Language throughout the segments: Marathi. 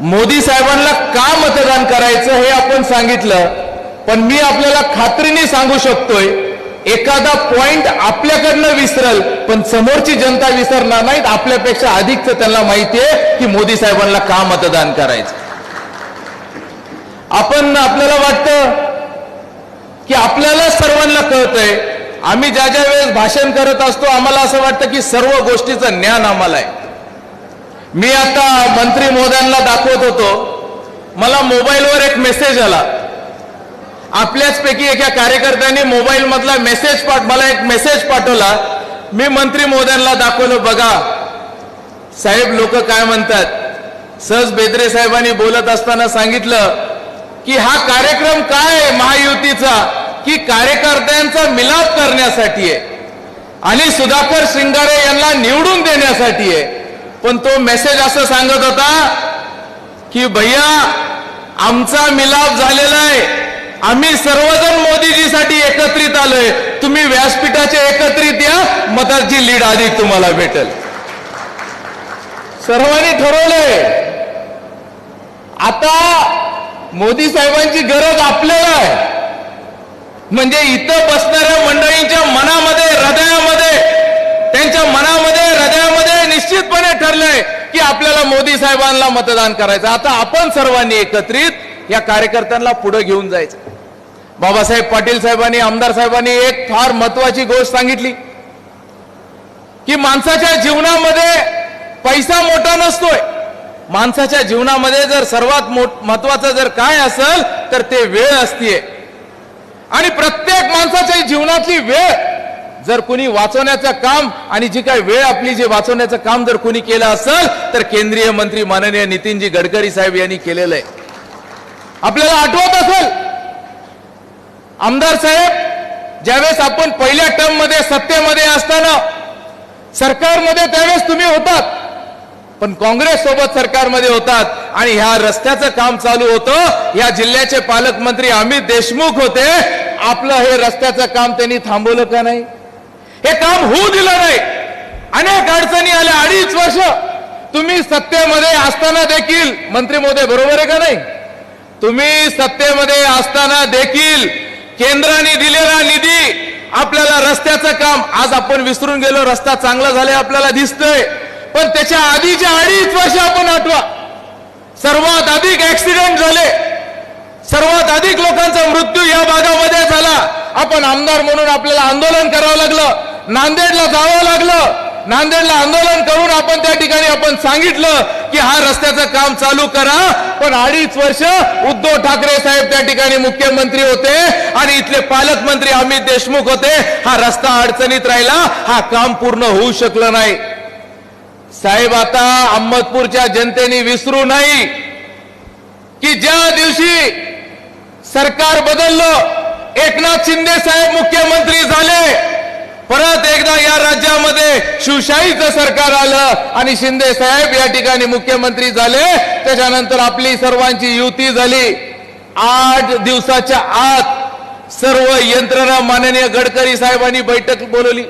मोदी साहेबांना का मतदान करायचं हे आपण सांगितलं पण मी आपल्याला खात्रीने सांगू शकतोय एखादा पॉइंट आपल्याकडनं विसरल पण समोरची जनता विसरणार नाहीत आपल्यापेक्षा अधिकच त्यांना माहिती आहे की मोदी साहेबांना का मतदान करायचं. आपण आपल्याला वाटतं की आपल्याला सर्वांना कळतंय आम्ही ज्या ज्या वेळेस भाषण करत असतो आम्हाला असं वाटतं की सर्व गोष्टीचं ज्ञान आम्हाला आहे. मी आता मंत्री महोदयांना दाखवत होतो. मला मोबाईलवर एक मेसेज आला. आपल्याचपैकी एका कार्यकर्त्यांनी मोबाईलमधला मेसेज पाठ मला एक मेसेज पाठवला. मी मंत्री महोदयांना दाखवलं बघा साहेब लोक काय म्हणतात? सहज बेदरे साहेबांनी बोलत असताना सांगितलं की हा कार्यक्रम काय आहे महायुतीचा? की कार्यकर्त्यांचा मिलाप करण्यासाठी आहे. आणि सुधाकर श्रृंगारे यांना निवडून देण्यासाठी आहे. पण तो मेसेज असं सांगत होता की भैया आमचा मिलाप झालेला आहे. आम्ही सर्वजण मोदीजीसाठी एकत्रित आलोय. तुम्ही व्यासपीठाचे एकत्रित या मताची लीड अधिक तुम्हाला भेटेल. सर्वांनी ठरवलंय. आता मोदी साहेबांची गरज आपल्याला आहे. म्हणजे इथं बसणाऱ्या मंडळींच्या मनामध्ये हृदयामध्ये त्यांच्या मनामध्ये हृदयामध्ये ठरलंय की आपल्याला मोदी साहेबांना मतदान करायचं. आता आपण सर्वांनी एकत्रित या कार्यकर्त्यांना पुढे घेऊन जायचं. बाबासाहेब पाटील साहेबांनी आमदार साहेबांनी एक फार महत्वाची गोष्ट सांगितली की माणसाच्या जीवनामध्ये पैसा मोठा नसतोय. माणसाच्या जीवनामध्ये जर सर्वात महत्वाचं जर काय असेल तर ते वेळ असतीये. आणि प्रत्येक माणसाच्या जीवनातली वेळ जर कुणी वाचवण्याचं काम आणि जी काही वेळ आपली जे वाचवण्याचं काम जर कुणी केलं असेल तर केंद्रीय मंत्री माननीय नितीनजी गडकरी साहेब यांनी केलेलं आहे. आपल्याला आठवत असेल आमदार साहेब ज्यावेळेस आपण पहिल्या टर्ममध्ये सत्तेमध्ये असताना सरकारमध्ये त्यावेळेस तुम्ही होतात पण काँग्रेस सोबत सरकारमध्ये होतात आणि ह्या रस्त्याचं काम चालू होतं. या जिल्ह्याचे पालकमंत्री अमित देशमुख होते. आपलं हे रस्त्याचं काम त्यांनी थांबवलं का नाही? हे काम होऊ दिलं नाही. अनेक अडचणी आल्या. अडीच वर्ष तुम्ही सत्तेमध्ये असताना देखील मंत्री मोदय बरोबर आहे का नाही? तुम्ही सत्तेमध्ये असताना देखील केंद्राने दिलेला निधी आपल्याला रस्त्याचं काम आज आपण विसरून गेलो रस्ता चांगला झालाय आपल्याला दिसतोय. पण त्याच्या आधीच्या अडीच वर्ष आपण आठवा. सर्वात अधिक ऍक्सिडेंट झाले. सर्वात अधिक लोकांचा मृत्यू या भागामध्ये झाला. आपण आमदार म्हणून आपल्याला आंदोलन करावं लागलं. नांदेडला जावं लागलं. नांदेडला आंदोलन करून आपण त्या ठिकाणी आपण सांगितलं की हा रस्त्याचं काम चालू करा. पण अडीच वर्ष उद्धव ठाकरे साहेब त्या ठिकाणी मुख्यमंत्री होते आणि इथले पालकमंत्री अमित देशमुख होते. हा रस्ता अडचणीत राहिला. हा काम पूर्ण होऊ शकलं नाही. साहेब आता अहमदपूरच्या जनतेने विसरू नाही की ज्या दिवशी सरकार बदललं एकनाथ शिंदे साहेब मुख्यमंत्री झाले या राज्यामध्ये शिवशाहीचं सरकार आलं आणि शिंदे साहेब या ठिकाणी मुख्यमंत्री झाले. त्याच्यानंतर आपली सर्वांची युती झाली. आठ दिवसाच्या आत सर्व यंत्रणा माननीय गडकरी साहेबांनी बैठक बोलवली.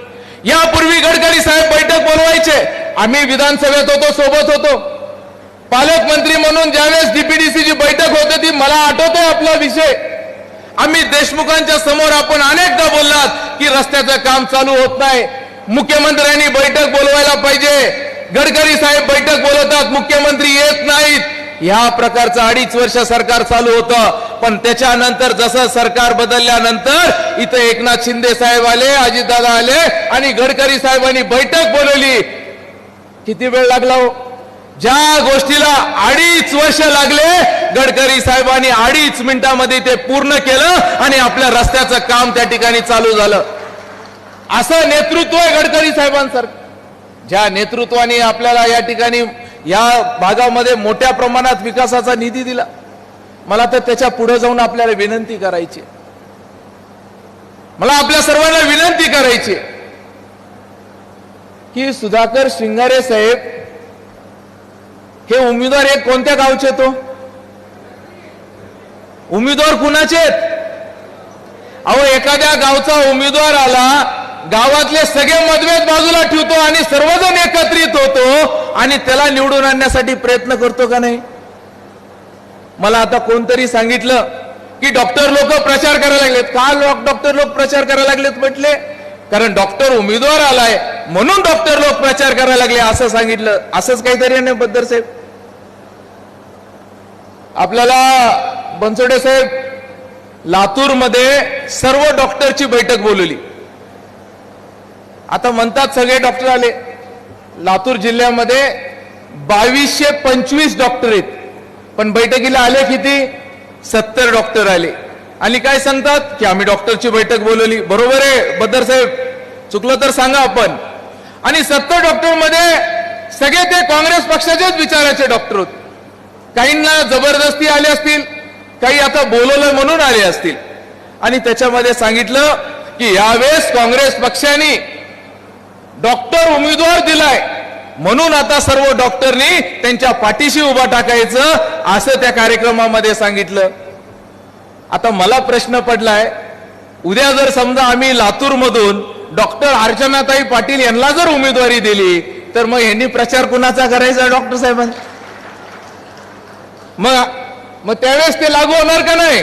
यापूर्वी गडकरी साहेब बैठक बोलवायचे. आम्ही विधानसभेत होतो सोबत होतो. पालकमंत्री म्हणून ज्यावेळेस डीपीडीसीची बैठक होते ती मला आठवतोय आपला विषय. आम्ही देशमुखांच्या समोर आपण अनेकदा बोललात की रस्त्याचं काम चालू होत नाही. मुख्यमंत्र्यांनी बैठक बोलवायला पाहिजे. गडकरी साहेब बैठक बोलवतात मुख्यमंत्री येत नाहीत. ह्या प्रकारचं अडीच वर्ष सरकार चालू होतं. पण त्याच्यानंतर जसं सरकार बदलल्यानंतर इथं एकनाथ शिंदे साहेब आले अजितदादा आले आणि गडकरी साहेबांनी बैठक बोलवली. किती वेळ लागला हो? ज्या गोष्टीला अडीच वर्ष लागले गडकरी साहेबांनी अडीच मिनिटांमध्ये ते पूर्ण केलं आणि आपल्या रस्त्याचं काम त्या ठिकाणी चालू झालं. असं नेतृत्व आहे गडकरी साहेबांसारखं. ज्या नेतृत्वाने आपल्याला या ठिकाणी या भागामध्ये मोठ्या प्रमाणात विकासाचा निधी दिला मला तर त्याच्या पुढे जाऊन आपल्याला विनंती करायची मला आपल्या सर्वांना विनंती करायची की सुधाकर श्रृंगारे साहेब हे उमेदवार एक कोणत्या गावचे तो? उमेदवार कुणाचे आहेत? अहो एखाद्या गावचा उमेदवार आला गावातले सगळे मतभेद बाजूला ठेवतो आणि सर्वजण एकत्रित होतो आणि त्याला निवडून आणण्यासाठी प्रयत्न करतो का नाही? मला आता कोणतरी सांगितलं की डॉक्टर लोक प्रचार करायला लागलेत. का लोक डॉक्टर लोक प्रचार करायला लागलेत म्हटले? कारण डॉक्टर उमेदवार आलाय म्हणून डॉक्टर लोक प्रचार करायला लागले असं सांगितलं. असंच काहीतरी नाही बद्दर साहेब? आपल्याला बनसोडे साहेब लातूरमध्ये सर्व डॉक्टरची बैठक बोलवली. आता म्हणतात सगळे डॉक्टर आले. लातूर जिल्ह्यामध्ये बावीसशे पंचवीस डॉक्टर आहेत. पण बैठकीला आले किती? सत्तर डॉक्टर आले. आणि काय सांगतात? की आम्ही डॉक्टरची बैठक बोलवली. बरोबर आहे बद्दर साहेब. चुकलं तर सांगा आपण. आणि सत्तर डॉक्टरमध्ये सगळे ते काँग्रेस पक्षाचेच विचाराचे डॉक्टर होते. काहींना जबरदस्ती आले असतील काही आता बोलवलं म्हणून आले असतील. आणि त्याच्यामध्ये सांगितलं की यावेळेस काँग्रेस पक्षाने डॉक्टर उमेदवार दिलाय. म्हणून आता सर्व डॉक्टरनी त्यांच्या पाठीशी उभा टाकायचं असं त्या कार्यक्रमामध्ये सांगितलं. आता मला प्रश्न पडलाय उद्या जर समजा आम्ही लातूरमधून डॉक्टर अर्चनाताई पाटील यांना जर उमेदवारी दिली तर मग यांनी प्रचार कुणाचा करायचा डॉक्टर साहेबांनी? मग मग त्यावेळेस ते लागू होणार का नाही?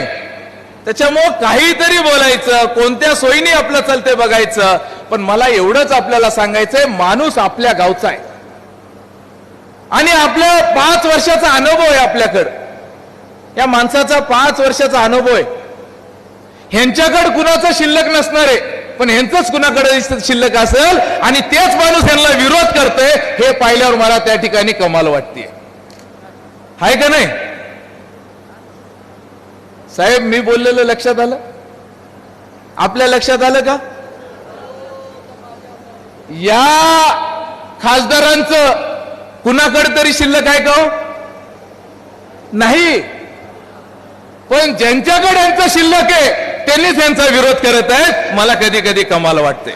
त्याच्यामुळं काहीतरी बोलायचं कोणत्या सोयीने आपलं चालते बघायचं पण मला एवढंच आपल्याला सांगायचंय माणूस आपल्या गावचा आहे. आणि आपल्या पाच वर्षाचा अनुभव आहे आपल्याकडं. या माणसाचा पाच वर्षाचा अनुभव आहे. ह्यांच्याकडे कुणाचं शिल्लक नसणार आहे पण ह्यांचंच कुणाकडे शिल्लक असेल आणि तेच माणूस यांना विरोध करतोय हे पाहिल्यावर मला त्या ठिकाणी कमाल वाटते आहे का नाही? साहेब मी बोललेलं लक्षात आलं? आपल्या लक्षात आलं का? या खासदारांचं कुणाकडे तरी शिल्लक आहे का हो? नाही. पण ज्यांच्याकडे यांचं शिल्लक आहे त्यांनीच यांचा विरोध करत आहेत. मला कधी कधी कमाल वाटते.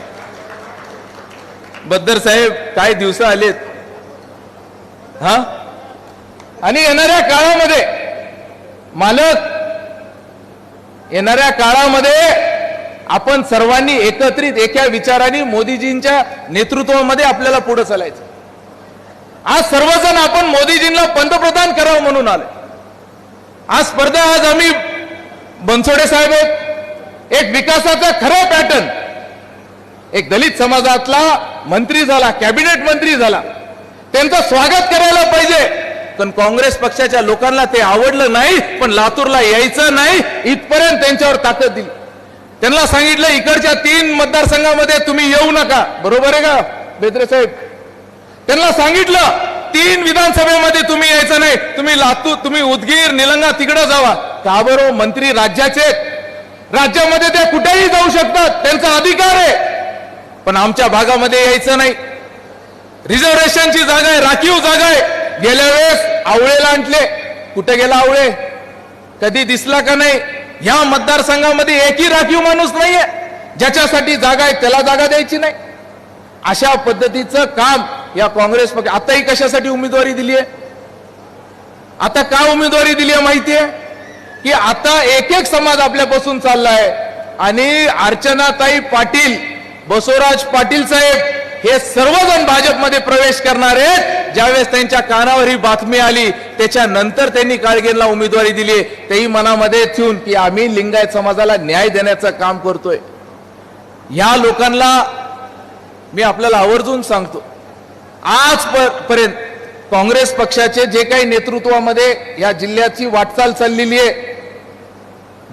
बद्दर साहेब काय दिवस आलेत? हा? आणि येणाऱ्या काळामध्ये मालक येणाऱ्या काळामध्ये आपण सर्वांनी एकत्रित एका विचाराने मोदीजींच्या नेतृत्वामध्ये आपल्याला पुढे चालायचं. आज सर्वजण आपण मोदीजींना पंतप्रधान करावं म्हणून आले आज स्पर्धा आज आम्ही बनसोडे साहेब आहेत. एक विकासाचा खरं पॅटर्न. एक दलित समाजातला मंत्री झाला कॅबिनेट मंत्री झाला. त्यांचं स्वागत करायला पाहिजे. पण काँग्रेस पक्षाच्या लोकांना ते आवडलं नाही पण लातूरला यायचं नाही इथपर्यंत त्यांच्यावर ताकद दिली. त्यांना सांगितलं इकडच्या तीन मतदारसंघामध्ये तुम्ही येऊ नका. बरोबर आहे का बेत्रे साहेब? त्यांना सांगितलं तीन विधानसभेमध्ये तुम्ही यायचं नाही. तुम्ही लातूर तुम्ही उदगीर निलंगा तिकडे जावा. का बरं? मंत्री राज्याचे राज्यामध्ये ते कुठेही जाऊ शकतात. त्यांचा अधिकार आहे. पण आमच्या भागामध्ये यायचं नाही. रिझर्वेशनची जागा आहे राखीव जागा आहे. गेल्या वेळेस आवळेला आणले कुठे गेला आवळे? कधी दिसला का नाही? या मतदारसंघामध्ये एकही राखीव माणूस नाहीये. ज्याच्यासाठी जागा आहे त्याला जागा द्यायची नाही. अशा पद्धतीचं काम या काँग्रेस पक्ष आताही कशासाठी उमेदवारी दिली आहे? आता का उमेदवारी दिली आहे माहितीये की आता एक एक समाज आपल्यापासून चाललाय. आणि अर्चनाताई पाटील बसवराज पाटील साहेब हे सर्वजण भाजपमध्ये प्रवेश करणार आहेत. ज्यावेळेस त्यांच्या कानावर ही बातमी आली त्याच्यानंतर त्यांनी काळगेंना उमेदवारी दिली तेही मनामध्ये ठेवून की आम्ही लिंगायत समाजाला न्याय देण्याचं काम करतोय. या लोकांना मी आपल्याला आवर्जून सांगतो आज पर्यंत काँग्रेस पक्षाचे जे काही नेतृत्वामध्ये या जिल्ह्याची वाटचाल चाललेली आहे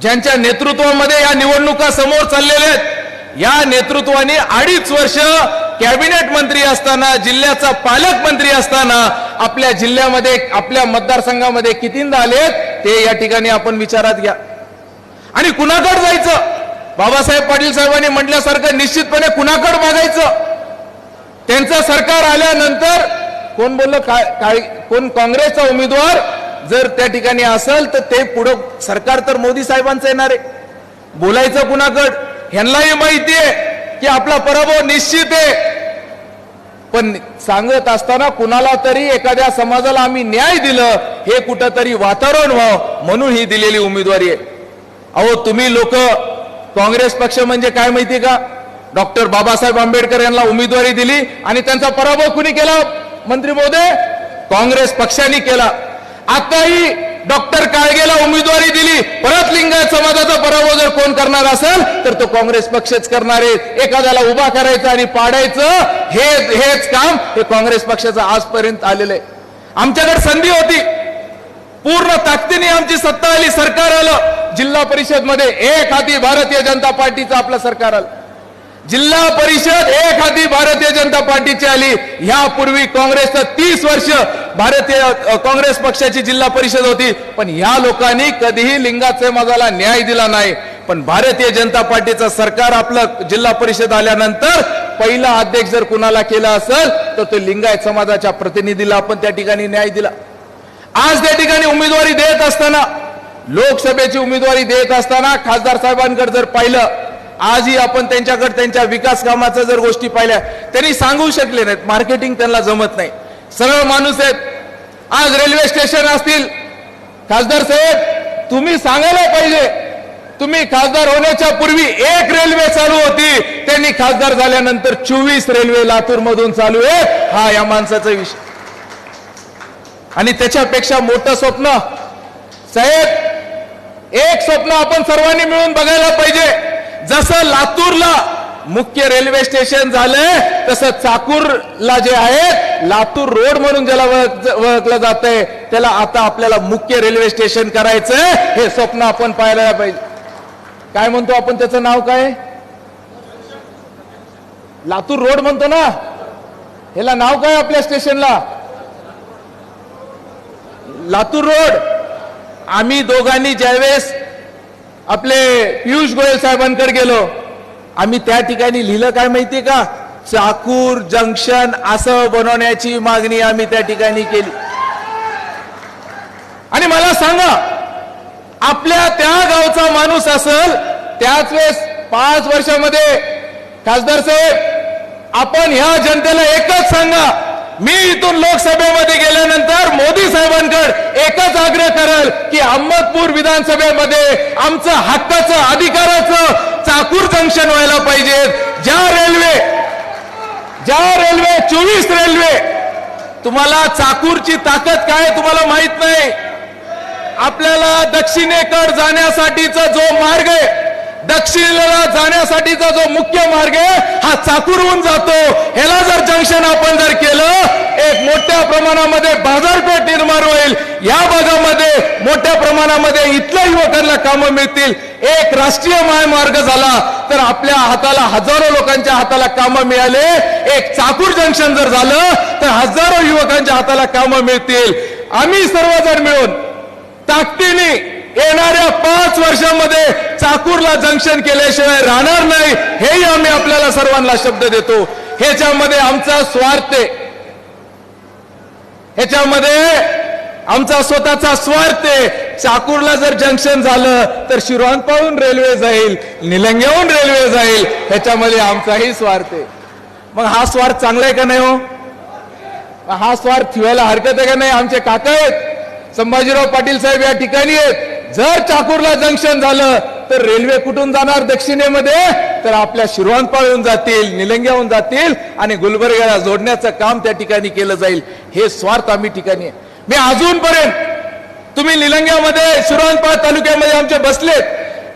ज्यांच्या नेतृत्वामध्ये या निवडणुका समोर चाललेल्या आहेत या नेतृत्वाने अडीच वर्ष कॅबिनेट मंत्री असताना जिल्ह्याचा पालक मंत्री असताना आपल्या जिल्ह्यामध्ये आपल्या मतदारसंघामध्ये कितींदा आलेत ते या ठिकाणी आपण विचारात घ्या. आणि कुणाकडे जायचं? बाबासाहेब पाटील साहेबांनी म्हटल्यासारखं निश्चितपणे कुणाकडे मागायचं त्यांचं सरकार आल्यानंतर कोण बोललं काय काय कोण काँग्रेसचा उमेदवार जर त्या ठिकाणी असेल तर ते पुढं सरकार तर मोदी साहेबांचं येणार आहे. बोलायचं कुणाकड? ह्यांनाही माहिती आहे. की आपला पराभव निश्चित आहे. पण सांगत असताना कुणाला तरी एखाद्या समाजाला आम्ही न्याय दिलं हे कुठंतरी वातावरण व्हावं म्हणून ही दिलेली उमेदवारी आहे. अहो तुम्ही लोक काँग्रेस पक्ष म्हणजे काय माहिती का? डॉक्टर बाबासाहेब आंबेडकर यांना उमेदवारी दिली आणि त्यांचा पराभव कुणी केला? मंत्री महोदय काँग्रेस पक्षाने केला. आताही डॉक्टर काळगेला उमेदवारी दिली. परत लिंगायत समाजाचा पराभव जर कोण करणार असेल तर तो काँग्रेस पक्षच करणार आहे. एखाद्याला उभा करायचं आणि पाडायचं हे हेच काम हे काँग्रेस पक्षाचं आजपर्यंत आलेलं आहे. आमच्याकडे संधी होती. पूर्ण ताकदीने आमची सत्ता आली सरकार आलं. जिल्हा परिषदमध्ये एक हाती भारतीय जनता पार्टीचं आपलं सरकार आलं. जिल्हा परिषद एक हाती भारतीय जनता पार्टीची आली ह्यापूर्वी काँग्रेसचं तीस वर्ष भारतीय काँग्रेस पक्षाची जिल्हा परिषद होती पण या लोकांनी कधीही लिंगाचे समाजाला न्याय दिला नाही. पण भारतीय जनता पार्टीचं सरकार आपलं जिल्हा परिषद आल्यानंतर पहिला अध्यक्ष जर कुणाला केला असेल तर तो लिंगायत समाजाच्या प्रतिनिधीला आपण त्या ठिकाणी न्याय दिला. आज त्या ठिकाणी उमेदवारी देत असताना लोकसभेची उमेदवारी देत असताना खासदार साहेबांकडे जर पाहिलं आजही आपण त्यांच्याकडे त्यांच्या विकास कामाच्या जर गोष्टी पाहिल्या त्यांनी सांगू शकले नाहीत. मार्केटिंग त्यांना जमत नाही. सरळ माणूस आहेत. आज रेल्वे स्टेशन असतील. खासदार साहेब तुम्ही सांगायला पाहिजे. तुम्ही खासदार होण्याच्या पूर्वी एक रेल्वे चालू होती. त्यांनी खासदार झाल्यानंतर चोवीस रेल्वे लातूर मधून चालू आहे हा या माणसाचा विषय. आणि त्याच्यापेक्षा मोठं स्वप्न साहेब एक स्वप्न आपण सर्वांनी मिळून बघायला पाहिजे. जसं लातूरला मुख्य रेल्वे स्टेशन झालंय तसं चाकूरला जे आहे लातूर रोड म्हणून ज्याला ओळखलं जात आहे त्याला आता आपल्याला मुख्य रेल्वे स्टेशन करायचंय हे स्वप्न आपण पाहायला पाहिजे. काय म्हणतो आपण त्याचं नाव काय? लातूर रोड म्हणतो ना? ह्याला नाव काय आपल्या स्टेशनला? लातूर रोड. आम्ही दोघांनी ज्यावेळेस आपले पियुष गोयल साहेबांकडे गेलो. आम्ही त्या ठिकाणी लिहिलं काय माहितीये का? चाकूर जंक्शन असं बनवण्याची मागणी आम्ही त्या ठिकाणी केली. आणि मला सांगा आपल्या त्या गावचा माणूस असल त्याच वेळेस पाच वर्षामध्ये खासदार साहेब आपण ह्या जनतेला एकच सांगा मी इथून लोकसभेमध्ये गेल्यानंतर मोदी साहेबांकडे एकच आग्रह करेल की अहमदपूर विधानसभेमध्ये आमचं हक्काचं अधिकाराचं चाकूर जंक्शन व्हायला पाहिजे. ज्या रेल्वे ज्या रेल्वे चोवीस रेल्वे तुम्हाला चाकूरची ताकद काय तुम्हाला माहीत नाही? आपल्याला दक्षिणेकडे जाण्यासाठीचा जो मार्ग आहे दक्षिणेला जाण्यासाठीचा जो मुख्य मार्ग आहे हा चाकूरहून जातो. ह्याला जर जंक्शन आपण जर केलं एक मोठ्या प्रमाणामध्ये बाजारपेठ निर्माण होईल. या भागामध्ये मोठ्या प्रमाणामध्ये इथल्या युवकांना कामं मिळतील. एक राष्ट्रीय महामार्ग झाला तर आपल्या हाताला हजारो लोकांच्या हाताला कामं मिळाले. एक चाकूर जंक्शन जर झालं तर हजारो युवकांच्या हाताला कामं मिळतील. आम्ही सर्वजण मिळून ताकदीने येणाऱ्या पाच वर्षामध्ये चाकूरला जंक्शन केल्याशिवाय राहणार नाही हेही आम्ही आपल्याला सर्वांना शब्द देतो. ह्याच्यामध्ये आमचा स्वार्थ आहे. ह्याच्यामध्ये आमचा स्वतःचा स्वार्थ आहे. चाकूरला जर जंक्शन झालं तर शिरवानपाळून रेल्वे जाईल निलंग्याहून रेल्वे जाईल ह्याच्यामध्ये आमचाही स्वार्थ आहे. मग हा स्वार्थ चांगला आहे का नाही हो? हा स्वार्थ ठेवायला हरकत आहे का नाही? आमचे काका आहेत. संभाजीराव पाटील साहेब या ठिकाणी आहेत. जर चाकूरला जंक्शन झालं तर रेल्वे कुठून जाणार दक्षिणेमध्ये? तर आपल्या शिरवानपाळहून जातील निलंग्याहून जातील आणि गुलबर्ग्याला जोडण्याचं काम त्या ठिकाणी केलं जाईल. हे स्वार्थ आम्ही ठिकाणी मी अजूनपर्यंत तुम्ही निलंग्यामध्ये शिरवानपाळ तालुक्यामध्ये आमचे बसलेत.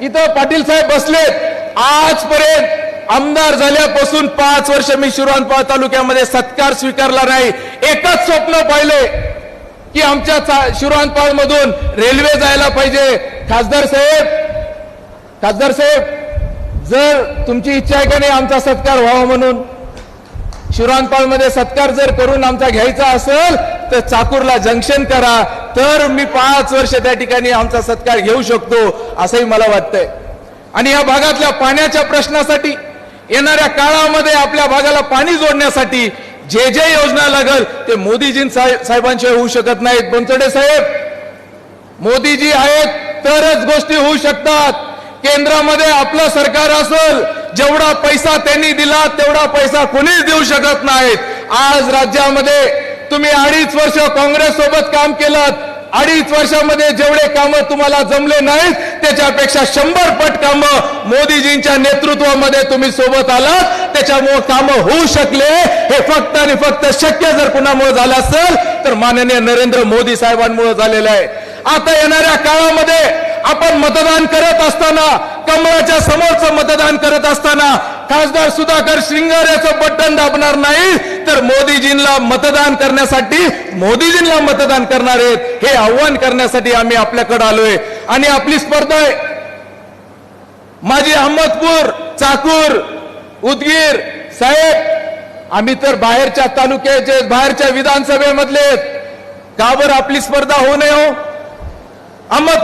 इथं पाटील साहेब बसलेत. आजपर्यंत आमदार झाल्यापासून पाच वर्ष मी शिरवानपाळ तालुक्यामध्ये सत्कार स्वीकारला नाही. एकच स्वप्न पाहिले की आमच्या शिरवानपाळ मधून रेल्वे जायला पाहिजे. खासदार साहेब खासदार साहेब जर तुमची इच्छा आहे का नाही आमचा सत्कार व्हावा म्हणून? शिरोनपाळमध्ये सत्कार जर करून आमचा घ्यायचा असेल तर चाकूरला जंक्शन करा. तर मी पाच वर्ष त्या ठिकाणी आमचा सत्कार घेऊ शकतो असंही मला वाटतंय. आणि या भागातल्या पाण्याच्या प्रश्नासाठी येणाऱ्या काळामध्ये आपल्या भागाला पाणी जोडण्यासाठी जे जे योजना लागल ते मोदीजी साहेबांशिवाय होऊ शकत नाहीत. बनसोडे साहेब मोदीजी आहेत तरच गोष्टी होऊ शकतात. केंद्रामध्ये आपलं सरकार असेल जेवढा पैसा त्यांनी दिला तेवढा पैसा कोणीच देऊ शकत नाहीत. आज राज्यामध्ये तुम्ही अडीच वर्ष काँग्रेस सोबत काम केलं अडीच वर्षामध्ये जेवढे काम तुम्हाला जमले नाहीत त्याच्यापेक्षा शंभर पट कामं मोदीजींच्या नेतृत्वामध्ये तुम्ही सोबत आलात. त्याच्यामुळे कामं होऊ शकले. हे फक्त आणि फक्त शक्य जर कुणामुळे झालं असेल तर माननीय नरेंद्र मोदी साहेबांमुळे झालेलं आहे. आता येणाऱ्या काळामध्ये आपण मतदान करत असताना कमळाच्या समोरचं मतदान करत असताना खासदार सुधाकर श्रृंगारेचं बटन दाबणार नाही. तर मोदीजींना मतदान करण्यासाठी मोदीजींना मतदान करणार आहेत हे आव्हान करण्यासाठी आम्ही आपल्याकडे आलोय. आणि आपली स्पर्धा आहे. माझी अहमदपूर चाकूर उदगीर साहेब आम्ही तर बाहेरच्या तालुक्याचे बाहेरच्या विधानसभेमधले आहेत. का बरं आपली स्पर्धा होऊ नये हो? अहमद